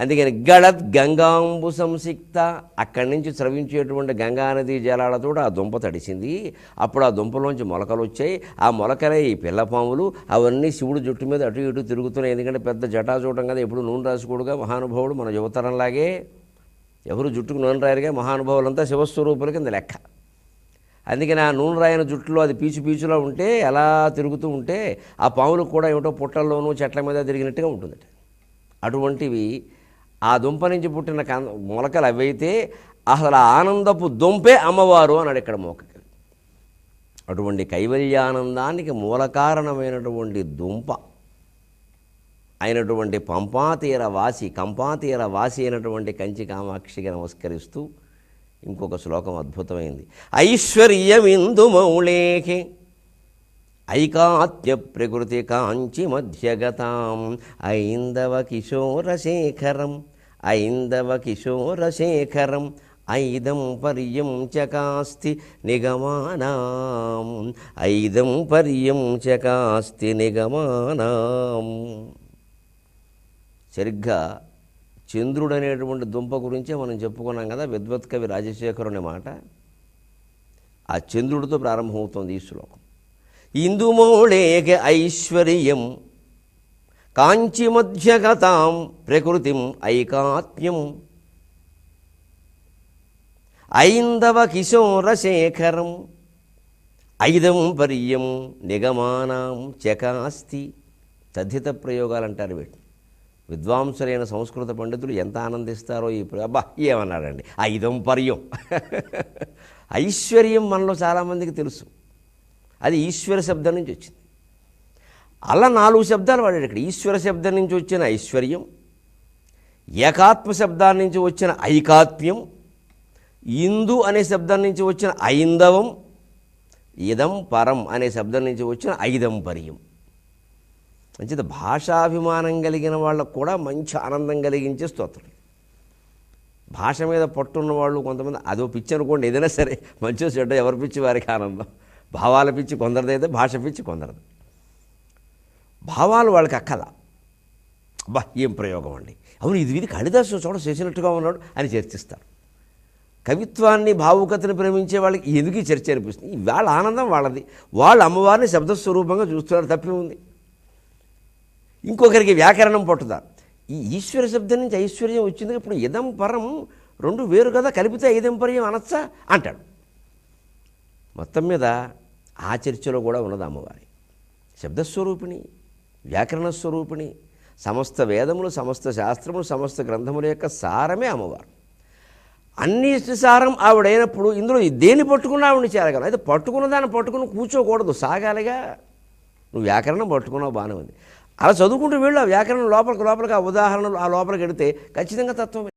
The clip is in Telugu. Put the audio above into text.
అందుకని గళత్ గంగాంబు సంసిక్త అక్కడి నుంచి స్రవించేటువంటి గంగానది జలాలతో ఆ దుంప తడిసింది. అప్పుడు ఆ దుంపలోంచి మొలకలు వచ్చాయి. ఆ మొలకలే ఈ పిల్లపాములు అవన్నీ శివుడు జుట్టు మీద అటు ఇటు తిరుగుతున్నాయి. ఎందుకంటే పెద్ద జటా చూడటం కదా. ఎప్పుడు నూనె రాసుకోడుగా మహానుభావుడు మన యువతరంలాగే. ఎవరు జుట్టుకు నూనె రాయరుగా మహానుభావులంతా శివస్వరూపుల కింద లెక్క. అందుకని ఆ నూనె రాయన జుట్టులో అది పీచు పీచులో ఉంటే ఎలా తిరుగుతూ ఉంటే ఆ పాములకు కూడా ఏమిటో పుట్టల్లోనూ చెట్ల మీద తిరిగినట్టుగా ఉంటుందట. అటువంటివి ఆ దుంప నుంచి పుట్టిన కం మొలకలు అవైతే అసలు ఆనందపు దుంపే అమ్మవారు అన్నాడు ఇక్కడ మోకకి. అటువంటి కైవల్యానందానికి మూల కారణమైనటువంటి దుంప అయినటువంటి పంపాతీర వాసి కంపాతీర వాసి అయినటువంటి కంచి కామాక్షికి నమస్కరిస్తూ ఇంకొక శ్లోకం అద్భుతమైంది. ఐశ్వర్యమిందు మౌళేహి ఐకాత్య ప్రకృతి కాంచి మధ్యగతాం. ఐందవ కిశోరశేఖరం ఐందవ కిశోరశేఖరం ఐదం పర్యం చకాస్తి నిగమానాం. ఐదం పర్యం చకాస్తి నిగమానాం. సరిగ్గా చంద్రుడు అనేటువంటి దుంప గురించే మనం చెప్పుకున్నాం కదా విద్వత్ కవి రాజశేఖరుని మాట. ఆ చంద్రుడితో ప్రారంభమవుతోంది ఈ శ్లోకం. ఇందుమౌళేక ఐశ్వర్యం కాంచి మధ్యగతాం ప్రకృతిం ఐకాత్మ్యం. ఐందవ కిశోరశేఖరం ఐదం పర్యం నిగమానాం చకాస్తి. తద్ధిత ప్రయోగాలు అంటారు వీటిని. విద్వాంసులైన సంస్కృత పండితులు ఎంత ఆనందిస్తారో ఈ అబ్బా ఏమన్నారండి ఐదం పర్యం ఐశ్వర్యం మనలో చాలామందికి తెలుసు. అది ఈశ్వర శబ్దం నుంచి వచ్చింది. అలా నాలుగు శబ్దాలు వాడాడు ఇక్కడ. ఈశ్వర శబ్దం నుంచి వచ్చిన ఐశ్వర్యం ఏకాత్మ శబ్దాల నుంచి వచ్చిన ఐకాత్మ్యం ఇందు అనే శబ్దం నుంచి వచ్చిన ఐందవం ఇదం పరం అనే శబ్దం నుంచి వచ్చిన ఐదం పర్యం మంచిది. భాషాభిమానం కలిగిన వాళ్ళకు కూడా మంచి ఆనందం కలిగించే స్తోత్రం. భాష మీద పట్టున్న వాళ్ళు కొంతమంది అదో పిచ్చి అనుకోండి ఏదైనా సరే మంచి చెడ్డ ఎవరి పిచ్చి వారికి ఆనందం. భావాల పిచ్చి కొందరిదైతే భాష పిచ్చి కొందరది. భావాలు వాళ్ళకి అక్కల. అబ్బా ఏం ప్రయోగం అండి? అవును ఇది ఇది కాళిదాసు చోట చేసినట్టుగా ఉన్నాడు అని చర్చిస్తారు. కవిత్వాన్ని భావుకతను ప్రేమించే వాళ్ళకి ఎందుకు చర్చ అనిపిస్తుంది? వాళ్ళ ఆనందం వాళ్ళది. వాళ్ళ అమ్మవారిని శబ్దస్వరూపంగా చూస్తున్నారు తప్పే ఉంది. ఇంకొకరికి వ్యాకరణం పట్టుదా. ఈ ఈశ్వర శబ్దం నుంచి ఐశ్వర్యం వచ్చింది. ఇప్పుడు ఇదం పరం రెండు వేరు కదా కలిపితే ఐదం పర్యం అనొచ్చా? అంటాడు. మొత్తం మీద ఆ చర్చలో కూడా ఉన్నది అమ్మవారి. శబ్దస్వరూపిణి వ్యాకరణ స్వరూపిణి సమస్త వేదములు సమస్త శాస్త్రములు సమస్త గ్రంథముల యొక్క సారమే అమ్మవారు. అన్ని సారం ఆవిడైనప్పుడు ఇందులో దేన్ని పట్టుకున్నా ఆవిడని చేరగలరు అయితే పట్టుకున్న దాన్ని పట్టుకుని కూర్చోకూడదు సాగాలిగా. నువ్వు వ్యాకరణం పట్టుకున్నావు బాగానే ఉంది. అలా చదువుకుంటూ వీళ్ళు ఆ వ్యాకరణం లోపలికి లోపలికి ఆ ఉదాహరణలు ఆ లోపలికి వెడితే ఖచ్చితంగా తత్వమే